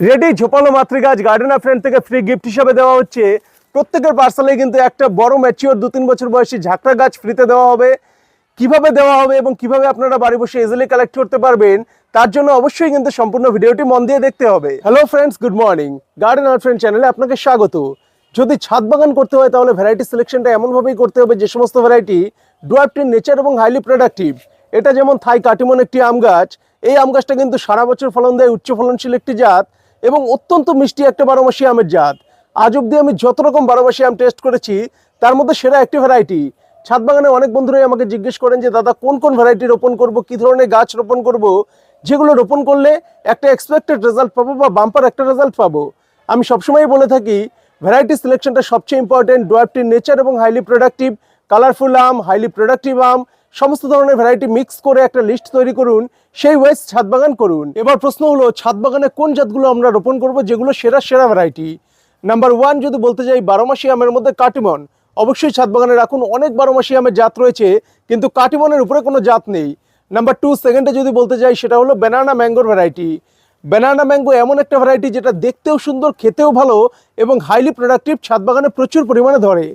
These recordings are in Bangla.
রেডি ঝোপালো মাতৃগাছ গার্ডেন অফ ফ্রেন্ড থেকে ফ্রি গিফট হিসাবে দেওয়া হচ্ছে। প্রত্যেকের পার্সেলে কিন্তু একটা বড় ম্যাচিওর দু তিন বছর বয়সী ঝাঁকড়া গাছ ফ্রিতে দেওয়া হবে। কীভাবে দেওয়া হবে এবং কীভাবে আপনারা বাড়ি বসে ইজিলি কালেক্ট করতে পারবেন, তার জন্য অবশ্যই কিন্তু সম্পূর্ণ ভিডিওটি মন দিয়ে দেখতে হবে। Hello friends good morning garden আর ফ্রেন্ড চ্যানেলে আপনাকে স্বাগত। যদি ছাদ বাগান করতে হয় তাহলে ভ্যারাইটি সিলেকশনটা এমনভাবেই করতে হবে যে সমস্ত ভ্যারাইটি ডুয়াপটিন নেচার এবং হাইলি প্রোডাক্টিভ এটা যেমন থাই, কাটিমন একটি আম গাছ, এই আম গাছটা কিন্তু সারা বছর ফলন দেয় উচ্চ ফলনশীল একটি জাত। এবং অত্যন্ত মিষ্টি একটা বারোমাসি আমের জাত। আজ অব্দি আমি যত রকম বারোমাসি আম টেস্ট করেছি, তার মধ্যে সেরা একটি ভ্যারাইটি ছাদ বাগানে অনেক বন্ধুরাই আমাকে জিজ্ঞেস করেন যে, দাদা, কোন কোন ভ্যারাইটি রোপণ করব? কি ধরনের গাছ রোপণ করব? যেগুলো রোপণ করলে একটা এক্সপেক্টেড রেজাল্ট পাবো বা বাম্পার একটা রেজাল্ট পাবো। আমি সবসময় বলে থাকি ভ্যারাইটি সিলেকশনটা সবচেয়ে ইম্পর্টেন্ট ডোয়াপটির নেচার এবং হাইলি প্রোডাক্টিভ কালারফুল আম হাইলি প্রোডাক্টিভ আম সমস্ত ধরনের ভ্যারাইটি মিক্স করে একটা লিস্ট তৈরি করুন, সেই ওয়েস ছাদ বাগান করুন। এবার প্রশ্ন হলো ছাদ বাগানে কোন জাতগুলো আমরা রোপণ করব, যেগুলো সেরা সেরা ভ্যারাইটি নাম্বার ওয়ান যদি বলতে যাই বারোমাসি আমের মধ্যে কাটিমন, অবশ্যই ছাদ বাগানে রাখুন, অনেক বারোমাসি আমের জাত রয়েছে, কিন্তু কাটিমনের উপরে কোনো জাত নেই। নাম্বার টু সেকেন্ডে যদি বলতে যাই সেটা হলো ব্যানানা ম্যাঙ্গোর ভ্যারাইটি ব্যানানা ম্যাঙ্গো এমন একটা ভ্যারাইটি যেটা দেখতেও সুন্দর, খেতেও ভালো, এবং হাইলি প্রোডাক্টিভ ছাদ বাগানে প্রচুর পরিমাণে ধরে।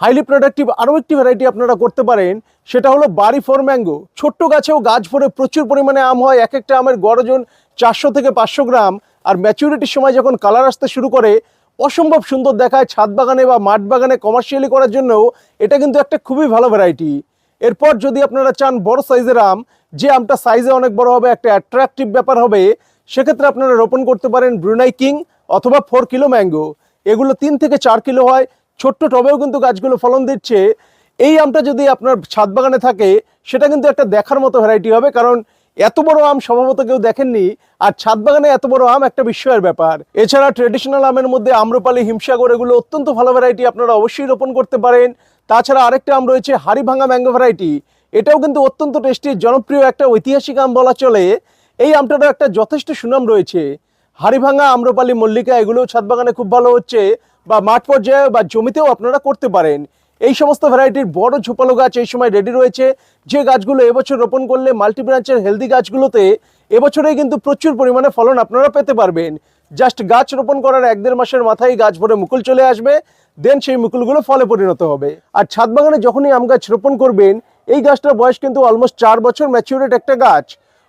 হাইলি প্রোডাক্টিভ আরও একটি ভ্যারাইটি আপনারা করতে পারেন। সেটা হলো বাড়ি ফোর ম্যাঙ্গো। ছোট্ট গাছেও গাছ ভরে প্রচুর পরিমাণে আম হয়। এক একটা আমের গড়জন চারশো থেকে পাঁচশো গ্রাম। আর ম্যাচুরিটির সময় যখন কালার আসতে শুরু করে, অসম্ভব সুন্দর দেখায় ছাদ বাগানে বা মাঠ বাগানে কমার্শিয়ালি করার জন্যও। এটা কিন্তু একটা খুবই ভালো ভ্যারাইটি এরপর যদি আপনারা চান বড় সাইজের আম, যে আমটা সাইজে অনেক বড় হবে, একটা অ্যাট্রাকটিভ ব্যাপার হবে, সেক্ষেত্রে আপনারা রোপণ করতে পারেন ব্রুনাই কিং অথবা ফোর কিলো ম্যাঙ্গো এগুলো তিন থেকে চার কিলো হয়। ছোট্ট টবেও কিন্তু গাছগুলো ফলন দিচ্ছে। এই আমটা যদি আপনার ছাদ বাগানে থাকে, সেটা কিন্তু একটা দেখার মতো ভ্যারাইটি হবে, কারণ এত বড় আম সম্ভবত কেউ দেখেননি, আর ছাদ বাগানে এত বড় আম একটা বিস্ময়ের ব্যাপার। এছাড়া ট্রেডিশনাল আমের মধ্যে আম্রপালি, হিমসাগর, এগুলো অত্যন্ত ভালো ভ্যারাইটি আপনারা অবশ্যই রোপণ করতে পারেন। তাছাড়া আরেকটা আম রয়েছে হাড়ি ভাঙা ম্যাঙ্গো ভ্যারাইটি এটাও কিন্তু অত্যন্ত টেস্টি জনপ্রিয় একটা ঐতিহাসিক আম বলা চলে। এই আমটারও একটা যথেষ্ট সুনাম রয়েছে। হাড়িভাঙা, আম্রপালি, মল্লিকা, এগুলোও ছাদ বাগানে খুব ভালো হচ্ছে। বা মাঠ পর্যায়ে বা জমিতেও আপনারা করতে পারেন। এই সমস্ত ভ্যারাইটির বড় ঝোপালো গাছ এই সময় রেডি রয়েছে। যে গাছগুলো এবছর রোপণ করলে মাল্টি ব্রাঞ্চের হেলদি গাছগুলোতে এবছরেই কিন্তু প্রচুর পরিমাণে ফলন আপনারা পেতে পারবেন। জাস্ট গাছ রোপণ করার এক দেড় মাসের মাথায় গাছ ভরে মুকুল চলে আসবে দেন সেই মুকুলগুলো ফলে পরিণত হবে। আর ছাদ বাগানে যখনই আম গাছ রোপণ করবেন, এই গাছটার বয়স কিন্তু অলমোস্ট চার বছর ম্যাচিউরেট একটা গাছ।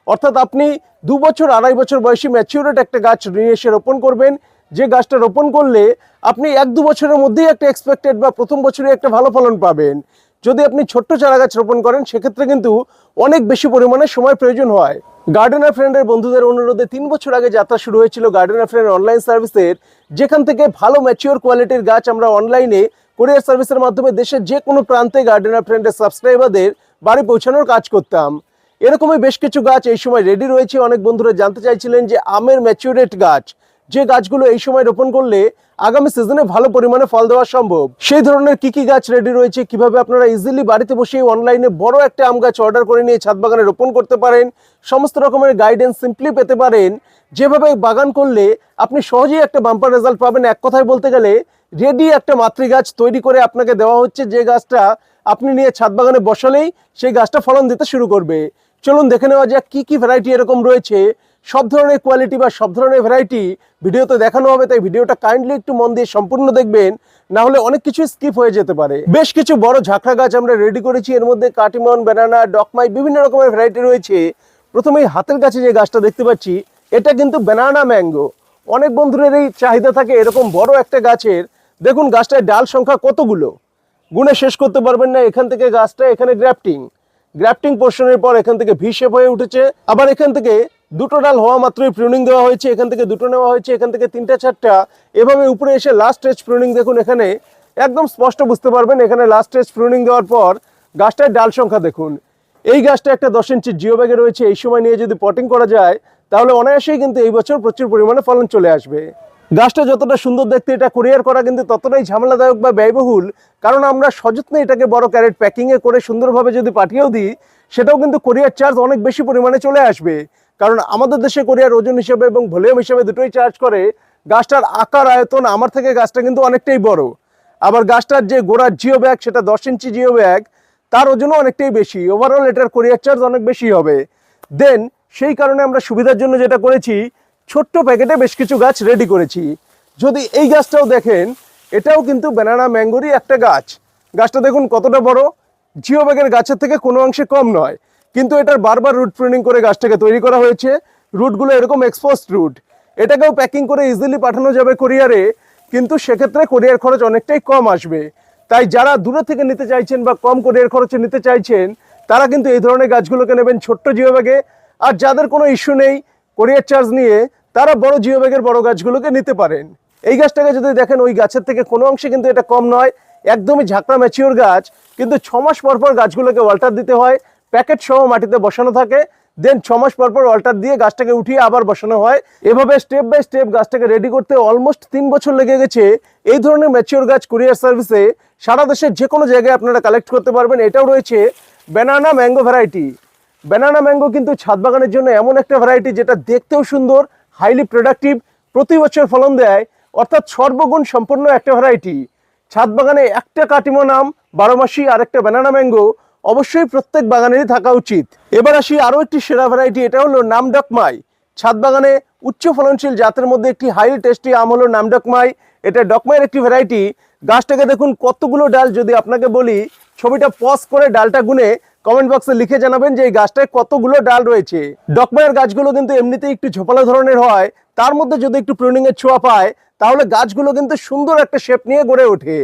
অর্থাৎ আপনি দু বছর আড়াই বছর বয়সী ম্যাচিউরেট একটা গাছ নিয়ে এসে রোপণ করবেন যে গাছটা রোপণ করলে আপনি এক দু বছরের মধ্যেই একটা এক্সপেক্টেড বা প্রথম বছরে একটা ভালো ফলন পাবেন। যদি আপনি ছোট্ট চারা গাছ রোপণ করেন, সেক্ষেত্রে কিন্তু অনেক বেশি পরিমাণে সময় প্রয়োজন হয়। গার্ডেনার ফ্রেন্ডের বন্ধুদের অনুরোধে তিন বছর আগে যাত্রা শুরু হয়েছিল গার্ডেনার ফ্রেন্ড অনলাইন সার্ভিসের যেখান থেকে ভালো ম্যাচিওর কোয়ালিটির গাছ আমরা অনলাইনে কোরিয়ার সার্ভিসের মাধ্যমে দেশের যে কোনো প্রান্তে গার্ডেনার ফ্রেন্ডের সাবস্ক্রাইবারদের বাড়ি পৌঁছানোর কাজ করতাম। এরকমই বেশ কিছু গাছ এই সময় রেডি রয়েছে। অনেক বন্ধুরা জানতে চাইছিলেন যে আমের ম্যাচিউরেট গাছ যে গাছগুলো এই সময় রোপণ করলে আগামী সিজনে ভালো পরিমাণে ফল দেওয়া সম্ভব? সেই ধরনের কি কি গাছ রেডি রয়েছে? কীভাবে আপনারা ইজিলি বাড়িতে বসে অনলাইনে বড় একটা আম গাছ অর্ডার করে নিয়ে ছাদ বাগানে রোপণ করতে পারেন? সমস্ত রকমের গাইডেন্স সিম্পলি পেতে পারেন। যেভাবে বাগান করলে আপনি সহজেই একটা বাম্পার রেজাল্ট পাবেন। এক কথায় বলতে গেলে রেডি একটা মাতৃগাছ তৈরি করে আপনাকে দেওয়া হচ্ছে যে গাছটা আপনি নিয়ে ছাদ বাগানে বসালেই সেই গাছটা ফলন দিতে শুরু করবে। চলুন দেখে নেওয়া যাক কি কি ভ্যারাইটি এরকম রয়েছে। সব ধরনের কোয়ালিটি বা সব ধরনের ভ্যারাইটি ভিডিওতে দেখানো হবে, তাই ভিডিওটা কাইন্ডলি একটু মন দিয়ে সম্পূর্ণ দেখবেন। না হলে অনেক কিছু স্কিপ হয়ে যেতে পারে। বেশ কিছু বড় ঝাঁকড়া গাছ আমরা রেডি করেছি। এর মধ্যে কাটিমন ব্যানানা ডকমাই বিভিন্ন রকমের ভ্যারাইটি রয়েছে। প্রথমেই হাতের কাছে যে গাছটা দেখতে পাচ্ছি, এটা কিন্তু ব্যানানা ম্যাঙ্গো অনেক বন্ধুদের এই চাহিদা থাকে এরকম বড় একটা গাছের। দেখুন গাছটায় ডাল সংখ্যা কতগুলো? গুণে শেষ করতে পারবেন না এখান থেকে গাছটা এখানে গ্রাফটিং গ্রাফটিং পোর্শনের পর এখান থেকে ভি শেপ হয়ে উঠেছে। আবার এখান থেকে দুটো ডাল হওয়া মাত্রই প্রুনিং দেওয়া হয়েছে, এখান থেকে দুটো নেওয়া হয়েছে, এখান থেকে তিনটা, চারটা। এভাবে উপরে এসে লাস্ট স্টেজ প্রুনিং দেখুন এখানে। একদম স্পষ্ট বুঝতে পারবেন, এখানে লাস্ট স্টেজ প্রুনিং দেওয়ার পর গাছটার ডাল সংখ্যা দেখুন। এই গাছটা একটা দশ ইঞ্চি জিও ব্যাগে রয়েছে, এই সময় নিয়ে যদি পটিং করা যায়, তাহলে অনায়াসেই কিন্তু এই বছর প্রচুর পরিমাণে ফলন চলে আসবে। গাছটা যতটা সুন্দর দেখতে, এটা কুরিয়ার করা কিন্তু ততটাই ঝামেলাদায়ক বা ব্যয়বহুল, কারণ আমরা সযত্নে এটাকে বড় ক্যারেট প্যাকিংয়ে করে সুন্দরভাবে যদি পাঠিয়েও দিই, সেটাও কিন্তু কোরিয়ার চার্জ অনেক বেশি পরিমাণে চলে আসবে। কারণ আমাদের দেশে কোরিয়ার ওজন হিসেবে এবং ভলিউম হিসেবে দুটোই চার্জ করে। গাছটার আকার, আয়তন আমার থেকে গাছটা কিন্তু অনেকটাই বড়। আবার গাছটার যে গোড়ার জিও ব্যাগ, সেটা দশ ইঞ্চি জিও ব্যাগ, তার ওজনও অনেকটাই বেশি। ওভারঅল এটার কোরিয়ার চার্জ অনেক বেশি হবে। দেন সেই কারণে আমরা সুবিধার জন্য যেটা করেছি, ছোট্ট প্যাকেটে বেশ কিছু গাছ রেডি করেছি। যদি এই গাছটাও দেখেন, এটাও কিন্তু ব্যানানা ম্যাঙ্গোরই একটা গাছ। গাছটা দেখুন কতটা বড়। জিও ব্যাগের গাছের থেকে কোনো অংশে কম নয়। কিন্তু এটার বারবার রুট প্রুনিং করে গাছটাকে তৈরি করা হয়েছে। রুটগুলো এরকম এক্সপোজড রুট এটাকেও প্যাকিং করে ইজিলি পাঠানো যাবে কোরিয়ারে কিন্তু সেক্ষেত্রে কোরিয়ার খরচ অনেকটাই কম আসবে। তাই যারা দূরে থেকে নিতে চাইছেন বা কম কোরিয়ার খরচে নিতে চাইছেন, তারা কিন্তু এই ধরনের গাছগুলোকে নেবেন ছোট্ট জিও ব্যাগে আর যাদের কোনো ইস্যু নেই কোরিয়ার চার্জ নিয়ে, তারা বড় জিও ব্যাগের বড় গাছগুলোকে নিতে পারেন। এই গাছটাকে যদি দেখেন, ওই গাছের থেকে কোনো অংশে কিন্তু এটা কম নয়। একদমই ঝাঁকড়া ম্যাচিওর গাছ, কিন্তু ছ মাস পর পর গাছগুলোকে ওয়াল্টার দিতে হয়। প্যাকেট সহ মাটিতে বসানো থাকে। দেন ছ মাস পর পর অল্টার দিয়ে গাছটাকে উঠিয়ে আবার বসানো হয়। এভাবে স্টেপ বাই স্টেপ গাছটাকে রেডি করতে অলমোস্ট তিন বছর লেগে গেছে। এই ধরনের ম্যাচিওর গাছ কুরিয়ার সার্ভিসে সারা দেশের যে কোনো জায়গায় আপনারা কালেক্ট করতে পারবেন। এটাও রয়েছে banana mango variety banana mango কিন্তু ছাদ বাগানের জন্য এমন একটা ভ্যারাইটি যেটা দেখতেও সুন্দর হাইলি প্রোডাক্টিভ প্রতি বছর ফলন দেয়। অর্থাৎ সর্বগুণ সম্পন্ন একটা ভ্যারাইটি ছাদ বাগানে একটা কাটিমো নাম, বারো মাসি আর একটা ব্যানানা ম্যাঙ্গো অবশ্যই প্রত্যেক বাগানেরই থাকা উচিত। এবার আসি আরও একটি সেরা ভ্যারাইটি এটা হলো নামডকমাই ছাদ বাগানে উচ্চ ফলনশীল জাতের মধ্যে একটি হাইলি টেস্টি আম হলো নামডকমাই এটা ডকমাইয়ের একটি ভ্যারাইটি গাছটাকে দেখুন, কতগুলো ডাল যদি আপনাকে বলি, ছবিটা পজ করে ডালটা গুনে কমেন্ট বক্সে লিখে জানাবেন যে এই গাছটায় কতগুলো ডাল রয়েছে। ডকমাইয়ের গাছগুলো কিন্তু এমনিতেই একটু ঝোপালো ধরনের হয়। তার মধ্যে যদি একটু প্রুনিংয়ের ছোঁয়া পায়, তাহলে গাছগুলো কিন্তু সুন্দর একটা শেপ নিয়ে গড়ে ওঠে।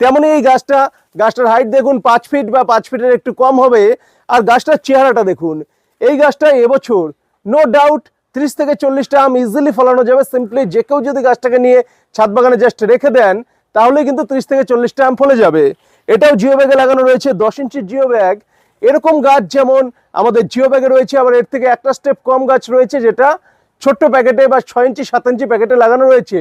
তেমনই এই গাছটা গাছটার হাইট দেখুন, পাঁচ ফিট বা পাঁচ ফিটের একটু কম হবে। আর গাছটার চেহারাটা দেখুন, এই গাছটা এবছর নো ডাউট ত্রিশ থেকে চল্লিশটা আম ইজিলি ফলানো যাবে। সিম্পলি যে কেউ যদি গাছটাকে নিয়ে ছাদ বাগানে জাস্ট রেখে দেন তাহলে কিন্তু ত্রিশ থেকে চল্লিশটা আম ফলে যাবে। এটাও জিও ব্যাগে লাগানো রয়েছে, দশ ইঞ্চির জিও ব্যাগ এরকম গাছ যেমন আমাদের জিও ব্যাগে রয়েছে, আবার এর থেকে একটা স্টেপ কম গাছ রয়েছে, যেটা ছোট্ট প্যাকেটে বা ছয় ইঞ্চি সাত ইঞ্চি প্যাকেটে লাগানো রয়েছে।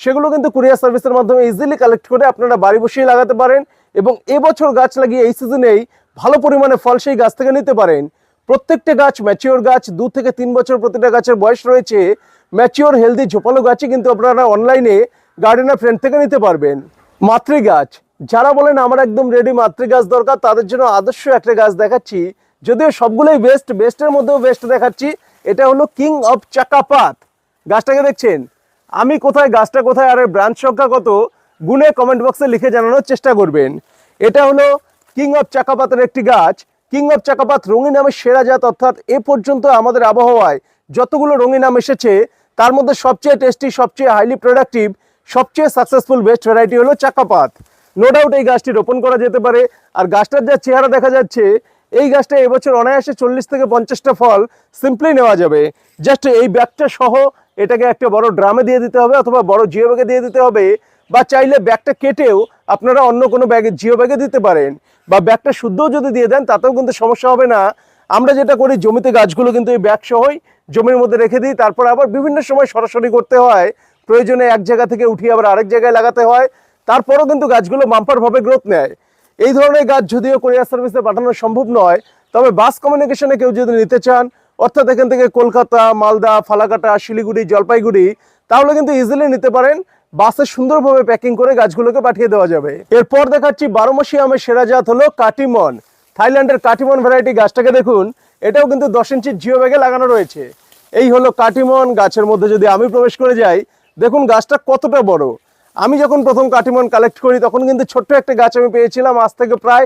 সেগুলো কিন্তু কুরিয়ার সার্ভিসের মাধ্যমে ইজিলি কালেক্ট করে আপনারা বাড়ি বসেই লাগাতে পারেন। এবং এবছর গাছ লাগিয়ে এই সিজনেই ভালো পরিমাণে ফল সেই গাছ থেকে নিতে পারেন। প্রত্যেকটা গাছ ম্যাচিওর গাছ, দু থেকে তিন বছর প্রতিটা গাছের বয়স রয়েছে। ম্যাচিওর হেলদি ঝোপালো গাছই কিন্তু আপনারা অনলাইনে গার্ডেনার ফ্রেন্ড থেকে নিতে পারবেন। মাতৃ গাছ যারা বলেন আমার একদম রেডি মাতৃ গাছ দরকার, তাদের জন্য আদর্শ একটা গাছ দেখাচ্ছি। যদিও সবগুলোই বেস্ট বেস্টের মধ্যেও বেস্ট দেখাচ্ছি। এটা হলো কিং অফ চাকাপাত। গাছটাকে দেখছেন? আমি কোথায়, গাছটা কোথায়, আর ব্রাঞ্চ সংখ্যা কত? গুনে কমেন্ট বক্সে লিখে জানানোর চেষ্টা করবেন। এটা হলো কিং অফ চাকাপাতের একটি গাছ। কিং অফ চাকাপাত রঙিন নামের সেরা জাত, অর্থাৎ এ পর্যন্ত আমাদের আবহাওয়ায় যতগুলো রঙিন নাম এসেছে, তার মধ্যে সবচেয়ে টেস্টি সবচেয়ে হাইলি প্রোডাক্টিভ সবচেয়ে সাকসেসফুল বেস্ট ভ্যারাইটি হলো চাকাপাত নো ডাউট এই গাছটি রোপণ করা যেতে পারে। আর গাছটার যা চেহারা দেখা যাচ্ছে, এই গাছটা এবছর অনায়াসে চল্লিশ থেকে পঞ্চাশটা ফল সিম্পলি নেওয়া যাবে। জাস্ট এই ব্যাগটা সহ এটাকে একটা বড় ড্রামে দিয়ে দিতে হবে, অথবা বড় জিও দিয়ে দিতে হবে। বা চাইলে ব্যাগটা কেটেও আপনারা অন্য কোনো ব্যাগে, জিও ব্যাগে দিতে পারেন। বা ব্যাগটা শুদ্ধও যদি দিয়ে দেন, তাতেও কিন্তু সমস্যা হবে না। আমরা যেটা করি, জমিতে গাছগুলো কিন্তু এই ব্যাগ সহই জমির মধ্যে রেখে দিই। তারপর আবার বিভিন্ন সময় সরাসরি করতে হয়। প্রয়োজনে এক জায়গা থেকে উঠিয়ে আবার আরেক জায়গায় লাগাতে হয়। তারপরও কিন্তু গাছগুলো মাম্পারভাবে গ্রোথ নেয়। এই ধরনের গাছ যদিও কোরিয়ার সার্ভিসে পাঠানো সম্ভব নয়, তবে বাস কমিউনিকেশনে কেউ যদি নিতে চান, অর্থাৎ এখান থেকে কলকাতা, মালদা, ফালাকাটা, শিলিগুড়ি, জলপাইগুড়ি, তাহলে কিন্তু ইজিলি নিতে পারেন। বাসে সুন্দরভাবে প্যাকিং করে গাছগুলোকে পাঠিয়ে দেওয়া যাবে। এরপর দেখাচ্ছি বারো মাসি আমের সেরা জাত হলো কাটিমন। থাইল্যান্ডের কাটিমন ভ্যারাইটি গাছটাকে দেখুন, এটাও কিন্তু দশ ইঞ্চির জিও ব্যাগে লাগানো রয়েছে। এই হলো কাটিমন গাছের মধ্যে যদি আমি প্রবেশ করে যাই, দেখুন গাছটা কতটা বড়। আমি যখন প্রথম কাটিমন কালেক্ট করি, তখন কিন্তু ছোট্ট একটা গাছ আমি পেয়েছিলাম আজ থেকে প্রায়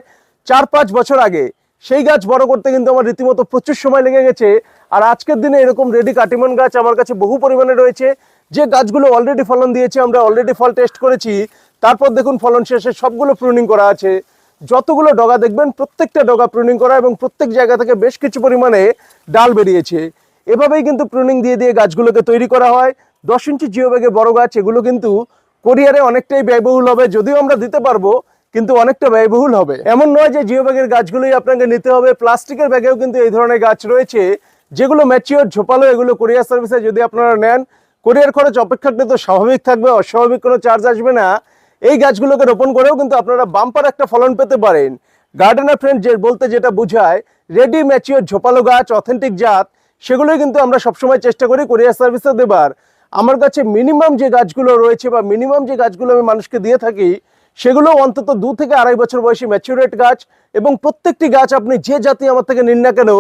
চার পাঁচ বছর আগে। সেই গাছ বড় করতে কিন্তু আমার রীতিমতো প্রচুর সময় লেগে গেছে। আর আজকের দিনে এরকম রেডি কাটিমন গাছ আমার কাছে বহু পরিমাণে রয়েছে। যে গাছগুলো অলরেডি ফলন দিয়েছে, আমরা অলরেডি ফল টেস্ট করেছি। তারপর দেখুন ফলন শেষে সবগুলো প্রুনিং করা আছে। যতগুলো ডগা দেখবেন, প্রত্যেকটা ডগা প্রুনিং করা এবং প্রত্যেক জায়গা থেকে বেশ কিছু পরিমাণে ডাল বেরিয়েছে। এভাবেই কিন্তু প্রুনিং দিয়ে দিয়ে গাছগুলোকে তৈরি করা হয়। দশ ইঞ্চি জিও ব্যাগে বড় গাছ, এগুলো কিন্তু কোরিয়ারে অনেকটাই ব্যয়বহুল হবে, যদিও আমরা দিতে পারব, কিন্তু অনেকটা ব্যয়বহুল হবে। এমন নয় যে জিও ব্যাগের গাছগুলোই আপনাকে নিতে হবে, প্লাস্টিকের ব্যাগেও কিন্তু এই ধরনের গাছ রয়েছে। যেগুলো ম্যাচিওর ঝোপালো, এগুলো কোরিয়ার সার্ভিসে যদি আপনারা নেন কোরিয়ার খরচ অপেক্ষাকৃত স্বাভাবিক থাকবে, অস্বাভাবিক কোনো চার্জ আসবে না। এই গাছগুলোকে রোপণ করেও কিন্তু আপনারা বাম্পার একটা ফলন পেতে পারেন। গার্ডেনার ফ্রেন্ড যে বলতে যেটা বোঝায়, রেডি, ম্যাচিওর, ঝোপালো গাছ, অথেন্টিক জাত, সেগুলোই কিন্তু আমরা সবসময় চেষ্টা করি কোরিয়ার সার্ভিসে দেবার। আমার কাছে মিনিমাম যে গাছগুলো রয়েছে বা মিনিমাম যে গাছগুলো আমি মানুষকে দিয়ে থাকি, সেগুলো অন্তত দু থেকে আড়াই বছর বয়সী ম্যাচিউরেট গাছ এবং প্রত্যেকটি গাছ আপনি যে জাতি আমার থেকে নিন না কেন,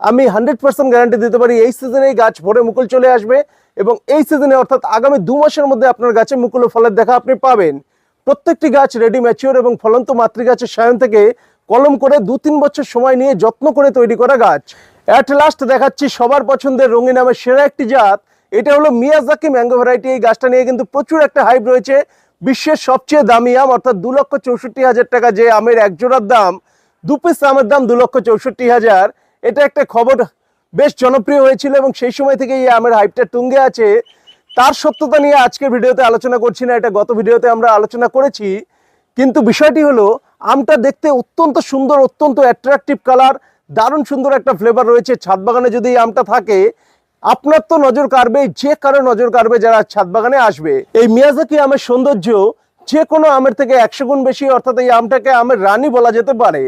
আমি হান্ড্রেড পার্সেন্ট গ্যারান্টি দিতে পারি এই সিজনে গাছ ভরে মুকুল চলে আসবে। এবং এই সিজনে অর্থাৎ আগামী দু মাসের মধ্যে আপনার গাছে মুকুল ফলের দেখা আপনি পাবেন। প্রত্যেকটি গাছ রেডি ম্যাচিওর এবং ফলন্ত মাতৃ গাছের সায়ন থেকে কলম করে দু তিন বছর সময় নিয়ে যত্ন করে তৈরি করা গাছ। অ্যাট লাস্ট দেখাচ্ছি সবার পছন্দের রঙিন নামের সেরা একটি জাত। এটা হলো মিয়াজাকি ম্যাঙ্গো ভ্যারাইটি এই গাছটা নিয়ে কিন্তু প্রচুর একটা হাইপ রয়েছে। বিশ্বের সবচেয়ে দামি আম অর্থাৎ দু লক্ষ চৌষট্টি হাজার টাকা যে আমের এক জোড়ার দাম, দু পিস আমের দাম দু লক্ষ চৌষট্টি হাজার। এটা একটা খবর বেশ জনপ্রিয় হয়েছিল এবং সেই সময় থেকে এই আমের হাইপটা টুঙ্গে আছে। তার সত্যতা নিয়ে আজকের ভিডিওতে আলোচনা করছি না, এটা গত ভিডিওতে আমরা আলোচনা করেছি। কিন্তু বিষয়টি হলো, আমটা দেখতে অত্যন্ত সুন্দর, অত্যন্ত অ্যাট্রাকটিভ কালার দারুণ সুন্দর একটা ফ্লেভার রয়েছে। ছাদ বাগানে যদি এই আমটা থাকে, আপনার তো নজর কাড়বে যে কারও নজর কাড়বে যারা ছাদ বাগানে আসবে। এই মিয়াজাকি আমের সৌন্দর্য, যে কোনো আমের থেকে একশো গুণ বেশি, অর্থাৎ এই আমটাকে আমের রানী বলা যেতে পারে।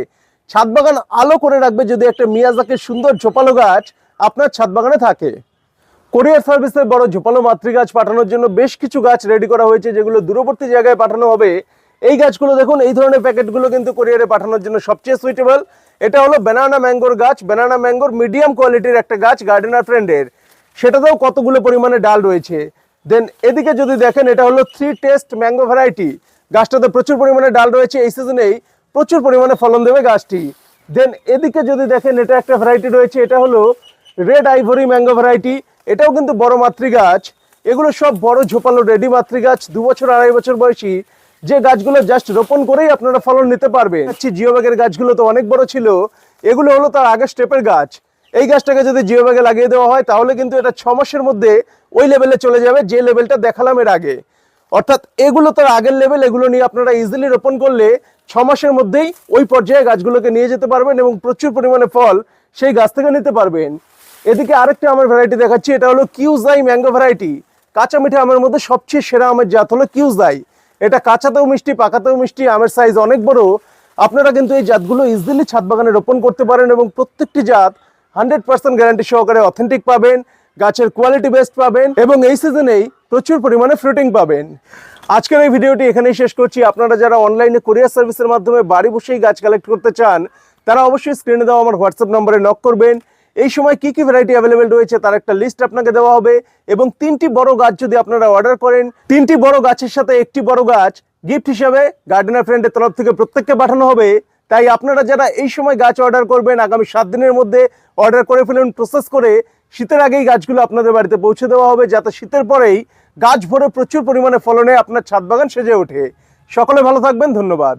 ছাদ বাগান আলো করে রাখবে যদি একটা মিয়াজাকির সুন্দর ঝোপালো গাছ আপনার ছাদ বাগানে থাকে। কোরিয়ার সার্ভিসের বড় ঝোপালো মাতৃ গাছ পাঠানোর জন্য বেশ কিছু গাছ রেডি করা হয়েছে যেগুলো দূরবর্তী জায়গায় পাঠানো হবে। এই গাছগুলো দেখুন, এই ধরনের প্যাকেটগুলো কিন্তু কোরিয়ারে পাঠানোর জন্য সবচেয়ে সুইটেবল এটা হলো ব্যানানা ম্যাঙ্গোর গাছ। ব্যানানা ম্যাঙ্গোর মিডিয়াম কোয়ালিটির একটা গাছ গার্ডেনার ফ্রেন্ডের সেটাতেও কতগুলো পরিমাণে ডাল রয়েছে। দেন এদিকে যদি দেখেন, এটা হলো থ্রি টেস্ট ম্যাঙ্গো ভ্যারাইটি গাছটাতে প্রচুর পরিমাণে ডাল রয়েছে। এই সিজনেই প্রচুর পরিমাণে ফলন দেবে গাছটি। দেন এদিকে যদি দেখেন, এটা একটা ভ্যারাইটি রয়েছে, এটা হলো রেড আইভরি ম্যাঙ্গো ভ্যারাইটি এটাও কিন্তু বড় মাতৃ গাছ। এগুলো সব বড় ঝোপালো রেডি মাতৃ গাছ, দু বছর, আড়াই বছর বয়সী। যে গাছগুলো জাস্ট রোপণ করেই আপনারা ফলন নিতে পারবেন। জিও ব্যাগের গাছগুলো তো অনেক বড় ছিল, এগুলো হলো তার আগের স্টেপের গাছ। এই গাছটাকে যদি জিও ব্যাগে লাগিয়ে দেওয়া হয়, তাহলে কিন্তু এটা ছ মাসের মধ্যে ওই লেভেলে চলে যাবে, যে লেভেলটা দেখালাম এর আগে। অর্থাৎ এগুলো তার আগের লেভেল এগুলো নিয়ে আপনারা ইজিলি রোপণ করলে ছ মাসের মধ্যেই ওই পর্যায়ে গাছগুলোকে নিয়ে যেতে পারবেন এবং প্রচুর পরিমাণে ফল সেই গাছ থেকে নিতে পারবেন। এদিকে আরেকটা আমের ভ্যারাইটি দেখাচ্ছি, এটা হলো কিউজাই ম্যাঙ্গো ভ্যারাইটি কাঁচা মিঠা আমের মধ্যে সবচেয়ে সেরা আমের জাত হলো কিউজাই। এটা কাঁচাতেও মিষ্টি, পাকাতেও মিষ্টি, আমের সাইজ অনেক বড়। আপনারা কিন্তু এই জাতগুলো ইজিলি ছাদ বাগানে রোপণ করতে পারেন এবং প্রত্যেকটি জাত হান্ড্রেড পার্সেন্ট গ্যারান্টি সহকারে অথেন্টিক পাবেন। গাছের কোয়ালিটি বেস্ট পাবেন এবং এই সিজনেই প্রচুর পরিমাণে ফ্রুটিং পাবেন। আজকের এই ভিডিওটি এখানেই শেষ করছি। আপনারা যারা অনলাইনে কোরিয়ার সার্ভিসের মাধ্যমে বাড়ি বসেই গাছ কালেক্ট করতে চান, তারা অবশ্যই স্ক্রিনে দেওয়া আমার হোয়াটসঅ্যাপ নম্বরে নক করবেন। এই সময় কি কি ভ্যারাইটি অ্যাভেলেবেল রয়েছে তার একটা লিস্ট আপনাকে দেওয়া হবে এবং তিনটি বড় গাছ যদি আপনারা অর্ডার করেন, তিনটি বড় গাছের সাথে একটি বড় গাছ গিফট হিসাবে গার্ডেনার ফ্রেন্ডের তরফ থেকে প্রত্যেককে পাঠানো হবে। তাই আপনারা যারা এই সময় গাছ অর্ডার করবেন, আগামী সাত দিনের মধ্যে অর্ডার করে ফেলুন প্রসেস করে শীতের আগেই গাছগুলো আপনাদের বাড়িতে পৌঁছে দেওয়া হবে, যাতে শীতের পরেই গাছ ভরে প্রচুর পরিমাণে ফলনে আপনার ছাদ বাগান সেজে ওঠে। সকলে ভালো থাকবেন, ধন্যবাদ।